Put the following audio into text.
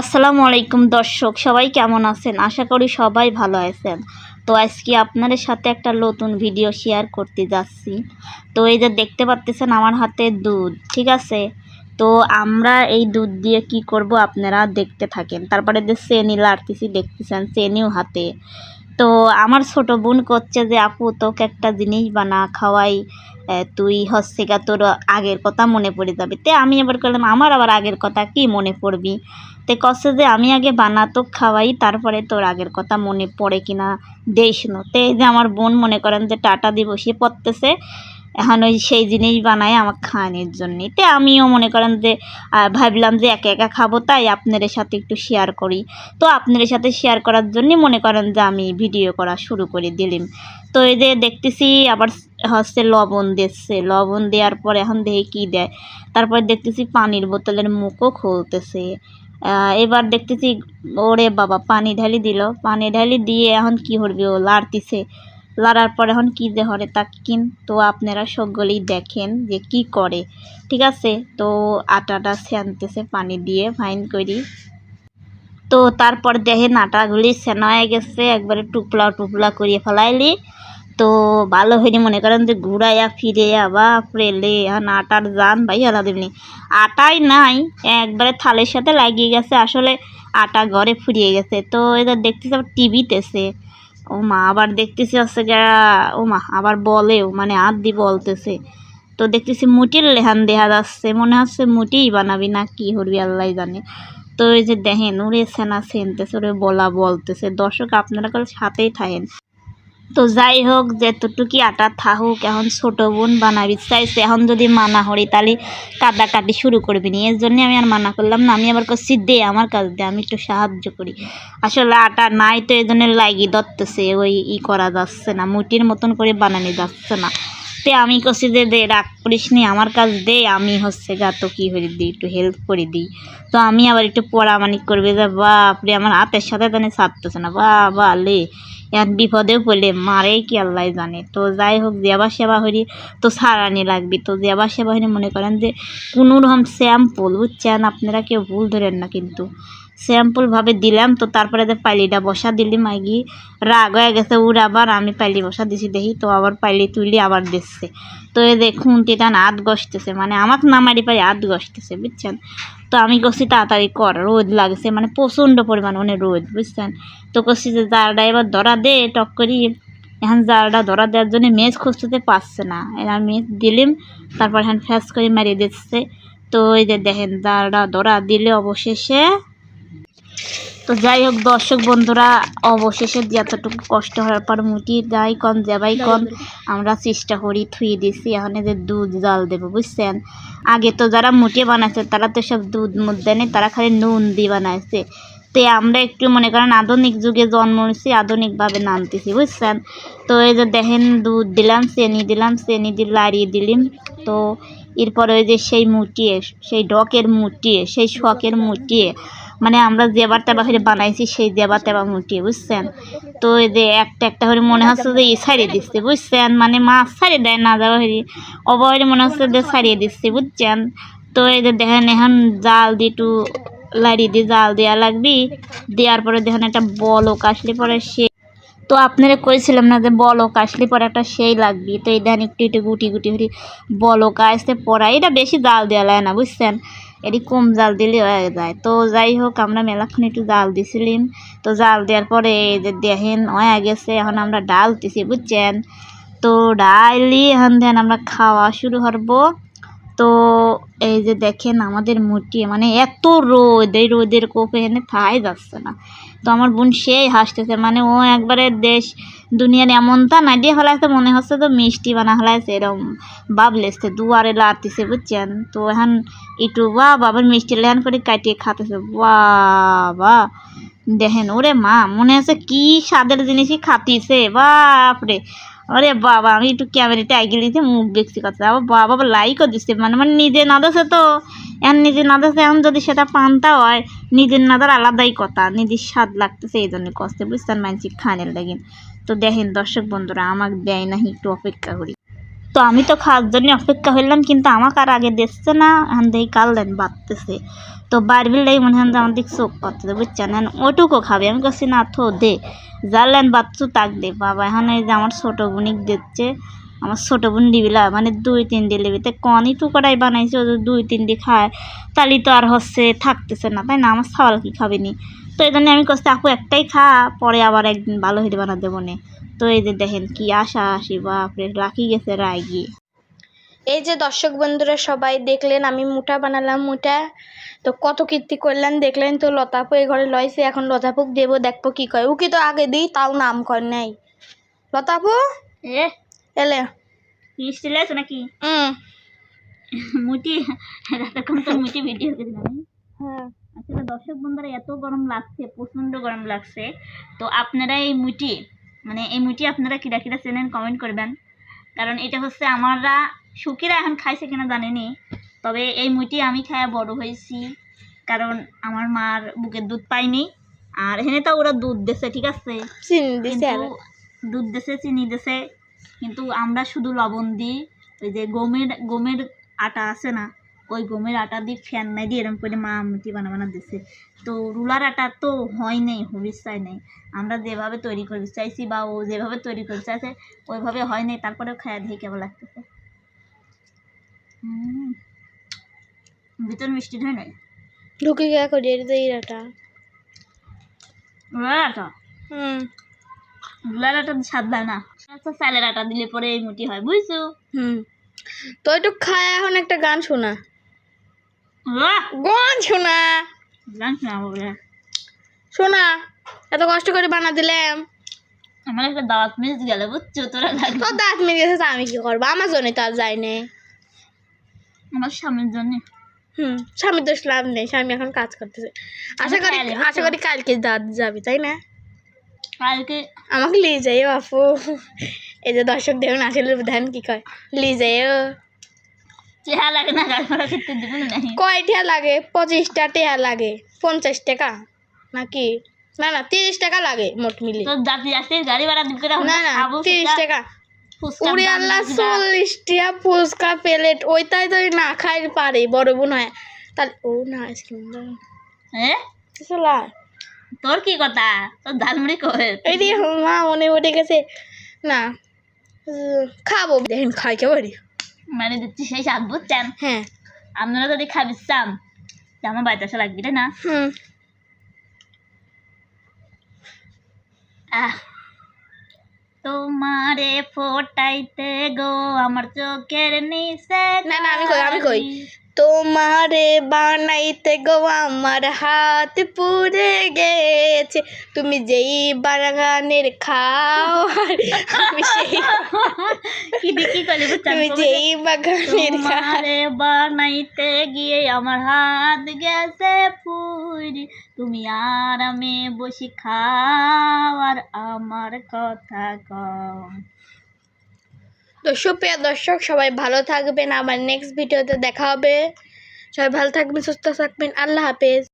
আসসালামু আলাইকুম দর্শক, সবাই কেমন আছেন? আশা করি সবাই ভালো আছেন। তো আজকে আপনাদের সাথে একটা নতুন ভিডিও শেয়ার করতে যাচ্ছি। তো এই যে দেখতে পাচ্ছেন আমার হাতে দুধ, ঠিক আছে? তো আমরা এই দুধ দিয়ে কি করব আপনারা দেখতে থাকেন। তারপরে যে চেনি লাড়তেছি, দেখতেছেন চেনিও হাতে। তো আমার ছোট বোন করছে যে, আপু তোকে একটা জিনিস বানা, খাওয়াই। তুই হচ্ছে গা তোর আগের কথা মনে পড়ে যাবে। তে আমি আবার করলাম আমার আবার আগের কথা কি মনে পড়বি? তে কছে যে আমি আগে বানাতো, খাওয়াই, তারপরে তোর আগের কথা মনে পড়ে কিনা দেশ নো। তে যে আমার বোন মনে করেন যে টাটা দিবসে পড়তেছে এখন ওই সেই জিনিস বানায় আমার খাওয়ানোর জন্যে। তে আমিও মনে করেন যে ভাবলাম যে একা একা খাব, তাই আপনাদের সাথে একটু শেয়ার করি। তো আপনাদের সাথে শেয়ার করার জন্যে মনে করেন যে আমি ভিডিও করা শুরু করে দিলাম। তো এই যে দেখতেছি আবার হচ্ছে লবণ দিচ্ছে। লবণ দেওয়ার পর এখন দেখি কী দেয়। তারপর দেখতেছি পানির বোতলের মুখও খুলতেছে। এবার দেখতেছি, ওরে বাবা, পানি ঢালি দিল। পানি ঢালি দিয়ে এখন কি করবে ও লাড়তিছে। লাড়ার পর এখন কী যে হরে তা কিন তো আপনারা সকলেই দেখেন যে কি করে। ঠিক আছে? তো আটাটা ছানতেছে পানি দিয়ে, ফাইন করি তো তারপর দেখেন আটাগুলি সেনা হয়ে গেছে, একবারে টুকলা টুকলা করিয়ে ফেলাইলি। তো ভালো হয়নি মনে করেন যে ঘুরাইয়া ফিরে বাপরে লে, এখন আটার যান ভাই আলাদা আটাই নাই, একবারে থালের সাথে লাগিয়ে গেছে, আসলে আটা ঘরে ফুরিয়ে গেছে। তো এটা দেখতেছি আবার টিভিতেছে ও মা, আবার দেখতেছি হচ্ছে গা ও মা, আবার বলেও মানে হাত দি বলতেছে। তো দেখতেছি মুটির লেহান দেহা যাচ্ছে, মনে হচ্ছে মুটিই বানাবি না, কি করবি আল্লাহ জানে। তো ওই যে দেখেন, ওরে সেনা সেনতেছে, ওরে বলা বলতেছে। দর্শক, আপনারা করে সাথেই থাকেন। তো যাই হোক যেতটুকি আটা থাকুক, এখন ছোট বোন বানাবি, চাইছে। এখন যদি মানা হরি তাহলে কাটাকাটি শুরু করবি নি। এর জন্য আমি আর মানা করলাম না। আমি আবার করছি দে, আমার কাজ দে, আমি একটু সাহায্য করি। আসলে আটা নাই তো এই জন্য লাগি ধরতেছে, ওই ই করা যাচ্ছে না, মুটির মতন করে বানানো যাচ্ছে না। তে আমি করছি যে, দে, রাগ করিস নি, আমার কাজ দে, আমি হচ্ছে গা তো কী করে দিই, একটু হেল্প করে দিই। তো আমি আবার একটু পড়ামানি করবে যে, বাপরে, আমার হাতের সাথে জানে ছাড়তেছে না। বা বা লে এখন বিপদেও পড়লে মারে কি আল্লাহ জানে। তো যাই হোক জেবা সেবা হরি তো সারানি লাগবে। তো জেবা সেবা হরি মনে করেন যে, কোনো রকম স্যাম্পল বুঝছেন আপনারা কেউ ভুল ধরেন না কিন্তু। স্যাম্পলভাবে দিলাম, তো তারপরে পাইলিটা বসা দিলি মাইগি রাগ হয়ে গেছে, উড় আবার আমি পাইলি বসা দিছি দেখি, তো আবার পাইলি তুলি আবার দিচ্ছে। তো এই যে খুঁটিটা না হাত গসতেছে মানে আমাকে না মারি পারি হাত গসতেছে, বুঝছেন? তো আমি করছি তাড়াতাড়ি কর, রোদ লাগছে মানে প্রচণ্ড পরিমাণ অনেক রোদ, বুঝছেন? তো করছি যে জালটা এবার ধরা দে, টক করি, এখন জালটা ধরা দেওয়ার জন্য মেজ খুঁজতে পারছে না। এবার মেজ দিলাম, তারপর এখন ফ্যাস করে মারিয়ে দিচ্ছে। তো এই যে দেখেন, জালটা ধরা দিলে অবশেষে তো যাই হোক, দর্শক বন্ধুরা, অবশেষে যতটুকু কষ্ট হওয়ার পর মুটি যাই কন, যাবাই কন, আমরা চেষ্টা করি থুয়ে দিছি। এখন যে দুধ জাল দেবো, বুঝছেন? আগে তো যারা মুটে বানাইছে, তারা তো সব দুধ মধ্যে নেই তারা খালি নুন দিয়ে বানাইছে। তো আমরা একটু মনে করেন, আধুনিক যুগে জন্ম নিয়েছি আধুনিকভাবে নামতেছি, বুঝছেন? তো এই যে দেখেন, দুধ দিলাম, চেনি দিলাম, চেনি দিয়ে লাড়িয়ে দিলাম। তো এরপরে ওই যে সেই মুটিয়ে, সেই ডকের মুটিয়ে, সেই শখের মুটিয়ে মানে আমরা জেবার তেবা করে বানাইছি, সেই জেবা তেবা মুটিয়ে, বুঝছেন? তো এই যে একটা একটা করে মনে হচ্ছে যে ই ছাড়িয়ে দিচ্ছে, বুঝছেন? মানে মাছ ছাড়িয়ে দেয় না, যাওয়া হরি অবহারে মনে হচ্ছে যে ছাড়িয়ে দিচ্ছে, বুঝছেন? তো এই যে দেখেন, এখন জাল দিয়ে একটু লাড়ি দিয়ে জাল দেওয়া লাগবি। দেওয়ার পরে দেখেন একটা বলক আসলে পরে সে তো আপনারা কইছিলাম না যে বলক আসলে পরে একটা সেই লাগবি। তো এই দেখেন একটু একটু গুটি গুটি হরি বলক আসতে পড়া এটা বেশি জাল দেওয়া লাগে না, বুঝছেন? এটি কম জাল দিলে হয়ে যায়। তো যাই হোক, আমরা মেলাক্ষণ একটু জাল দিছিলাম। তো জাল দেওয়ার পরে যে দেখেন, হয়ে গেছে। এখন আমরা ডাল দিছি বুঝছেন? তো ডাইলি এখন দেন আমরা খাওয়া শুরু করব। তো এই যে দেখেন আমাদের মুটি মানে এত রোদ, এই রোদের কোপে এনে থাই যাচ্ছে না। তো আমার বোন সেই হাসতেছে মানে ও একবারে দেশ দুনিয়ার এমনটা না, দিয়ে হলাইছে মনে হচ্ছে তো মিষ্টি বানা হলাইছে এরকম বাবলেছে দুয়ারে লাতিছে বুঝছেন? তো এখন একটু বা বাবার মিষ্টি লেহান করে কাটিয়ে খাতেছে, বাবা। দেখেন ওরে মা, মনে হচ্ছে কি স্বাদের জিনিসই খাতিছে, বাপরে। আরে বাবা, আমি একটু ক্যামেরাতে আগে দিতে মুখ দেখছি কথা। বাবা লাইকও দিচ্ছে মানে মানে নিজে না দেশে তো। এখন নিজে না দেশে এখন যদি সেটা পান্তা হয়, নিজের নাদার আলাদাই কথা, নিজের স্বাদ লাগতেছে এই জন্য কষ্টে বুঝতেন মানসিক খানের লাগিন তো দেখেন দর্শক বন্ধুরা, আমাকে দেয় না একটু অপেক্ষা করি। তো আমি তো খাওয়ার জন্য অপেক্ষা হইলাম, কিন্তু আমাকে আর আগে দেখছে না, এখন দেখি কাল দেন বাড়তেছে। তো বারবিলটাই মনে হয় আমার দিক চোখ পাচ্ছে বুঝছেন ওটুকু খাবে। আমি কাছি না, থো, দে। জানলেন বাচ্চু তাক দে। বাবা, এখন এই যে আমার ছোটো বোনিক দিচ্ছে, আমার ছোটো বোন দিবিলা মানে দুই, তিন লিবি তো কনই টুকরাই বানাইছে, ও যদি দুই, তিন দিয়ে খায়, তাহলে তো আর হচ্ছে থাকতেছে না, তাই না? আমার ছাওয়াল কি খাবেনি তো এই জন্য আমি কষ্ট আপু, একটাই খা, পরে আবার একদিন ভালো হইতে বানা দেবো নে। তো এই যে দেখেন কি আশা আসি বাপরে রাখি গেছে রায় গিয়ে এই যে দর্শক বন্ধুরা সবাই দেখলেন, আমি মুঠা বানালাম মুঠা। তো কত কীর্তি করলেন দেখলেন তো লতাপু এ ঘরে লইছে এখন লতাপুক দেবো দেখব কি কয় উকি তো আগে দিই তাও নাম কর নাই। লতাপু? এ? এলে। মিষ্টি নাকি? হুম মুটি ভিডিও। হ্যাঁ। আসলে দর্শক বন্ধুরা এত গরম লাগছে প্রচণ্ড গরম লাগছে। তো আপনারা এই মুটি মানে এই মুটি আপনারা কিরা কিরা চেনেন কমেন্ট করবেন। কারণ এটা হচ্ছে আমারা সুখীরা এখন খাইছে কিনা জানেনি। তবে এই মুটি আমি খায়া বড় হয়েছি কারণ আমার মার বুকের দুধ পাইনি। আর এখানে তো ওরা দুধ দেছে ঠিক আছে? দুধ দেছে চিনি দেছে। কিন্তু আমরা শুধু লবণ দিই ওই যে গমের গমের আটা আছে না ওই গমের আটা দিয়ে ফ্যান নাই দিয়ে এরকম করে মা মুটি বানা বানা দিছে। তো রুলার আটা তো হয় নাই হবিস চাই নাই। আমরা যেভাবে তৈরি করতে চাইছি বা ও যেভাবে তৈরি করতে চাইছে ওইভাবে হয় নাই তারপরেও খায়া দিয়ে কেমন লাগতেছে। হুম। ভিতর মিষ্টি হয় নাই? ঢুকে গিয়ে করি এটা ইরাটা আটা? হুম। আটা স্বাদ দেয় না। আচ্ছা চালের আটা দিলে পরে এই মুটি হয় বুঝছ? হুম। তো একটু খায় এখন একটা গান শোনা! গান শোনা। গান না বলে। শোনা এত কষ্ট করে বানা দিলাম। আমার একটা দাঁত মিস গেল বুঝছ? তোরা লাগবে তো দাঁত মেরে গেছে আমি কি করব? আমার জন্য তো আর যাই নাই। আমার স্বামীর জন্য। হুম স্বামী তো লাভ নেই স্বামী এখন কাজ করতেছে। আশা করি আশা করি কালকে দাঁত যাবি তাই না? কালকে। আমাকে নিয়ে যাই বাপু এই যে দর্শক দেখুন আসলে ধান কি কয়? নিয়ে যাই চেহারা লাগে না কয় টিয়া লাগে? পঁচিশটা টিয়া লাগে। পঞ্চাশ টাকা? নাকি? না না তিরিশ টাকা লাগে মোট মিলি তোর জাতি আসতে গাড়ি ভাড়া না না তিরিশ টাকা। দাম আল্লাহ দিবি না। চল্লিশ টিয়া ফুচকা প্লেট। ওইটাই তো না খাই পারে বড় বোন হয়। তাহলে ও না আইসক্রিম হ্যাঁ চলা তোর কি কথা? তোর ঝালমুড়ি কবে এই রে মা মনে উঠে গেছে। না খাব। দেখেন খাই কে বাড়ি? মানে দিচ্ছি সেই স্বাদ বুঝছেন? হ্যাঁ। আপনারা যদি খাবি চান আমার বাড়িতে আসা লাগবে তাই না? হুম। আহ। তোমারে ফোটাইতে গো আমার চোখের নিচে না, না, আমি কই, আমি কই। তোমারে বানাইতে গো আমার হাত পুড়ে গেছে। তুমি যেই বাগানের খাও আমি সেই কি কি তুমি যেই বাগানের খাও। তোমারে বানাইতে গিয়ে আমার হাত গেছে পুরি তুমি আর আমি বসে খাও আর আমার কথা কম তো সুপ্রিয় দর্শক, সবাই ভালো থাকবেন। আমার নেক্সট ভিডিওতে দেখা হবে। সবাই ভালো থাকবেন, সুস্থ থাকবেন। আল্লাহ হাফেজ।